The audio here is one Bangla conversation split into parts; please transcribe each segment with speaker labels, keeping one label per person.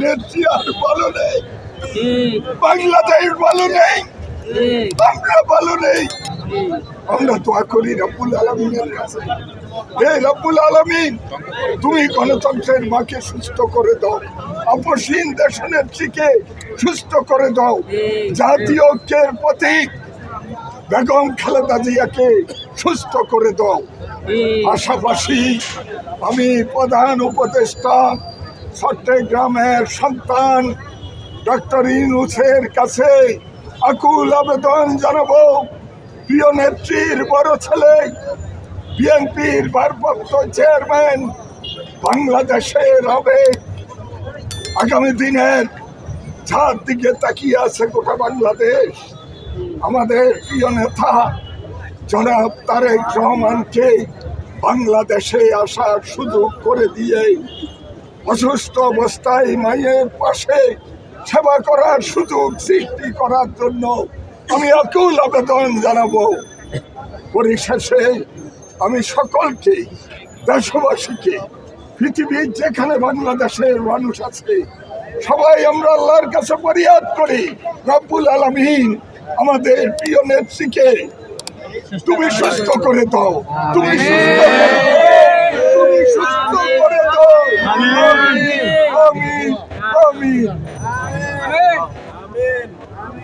Speaker 1: নেত্রী আর ভালো নেই। বাংলাদেশ ভালো নেই। আমরা ভালো নেই। আমরা দোয়া করি রব্বুল আলমিনের কাছে। হে রব্বুল আলমিন তুমি গণতন্ত্রের মাকে সুস্থ করে দাও। অপসীন দেশনেত্রীকে সুস্থ করে দাও। জাতীয় ঐক্যের প্রতীক বেগম খালেদা জিয়াকে সুস্থ করে দাও। পাশাপাশি আমি প্রধান উপদেষ্টা চট্টগ্রামের সন্তান ডক্টর ইনুসের কাছে আকুল আবেদন জানাব। প্রিয় নেত্রীর বড় ছেলে, বিএনপির ভারপ্রাপ্ত চেয়ারম্যান, বাংলাদেশের হবে। আগামী দিনের যার দিকে তাকিয়ে আছে গোটা বাংলাদেশ। আমাদের প্রিয় নেতা, জনাব তারেক রহমানকে বাংলাদেশে আসার সুযোগ করে দিয়ে অসুস্থ অবস্থায় মায়ের পাশে সেবা করার সুযোগ সৃষ্টি করার জন্য আমি আকুল আবেদন জানাব। পরিশেষে আমি সকলকে, দেশবাসীকে, পৃথিবীর যেখানে বাংলাদেশের মানুষ আছে, সবাই আমরা আল্লাহর কাছে ফরিয়াদ করি, রব্বুল আলমিন আমাদের প্রিয় নেত্রীকে তুমি সুস্থ করে দাও, তুমি সুস্থ করে দাও। তুমি সুস্থ করে দাও আমিন আমিন আমিন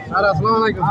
Speaker 2: স্যার আসসালামু আলাইকুম।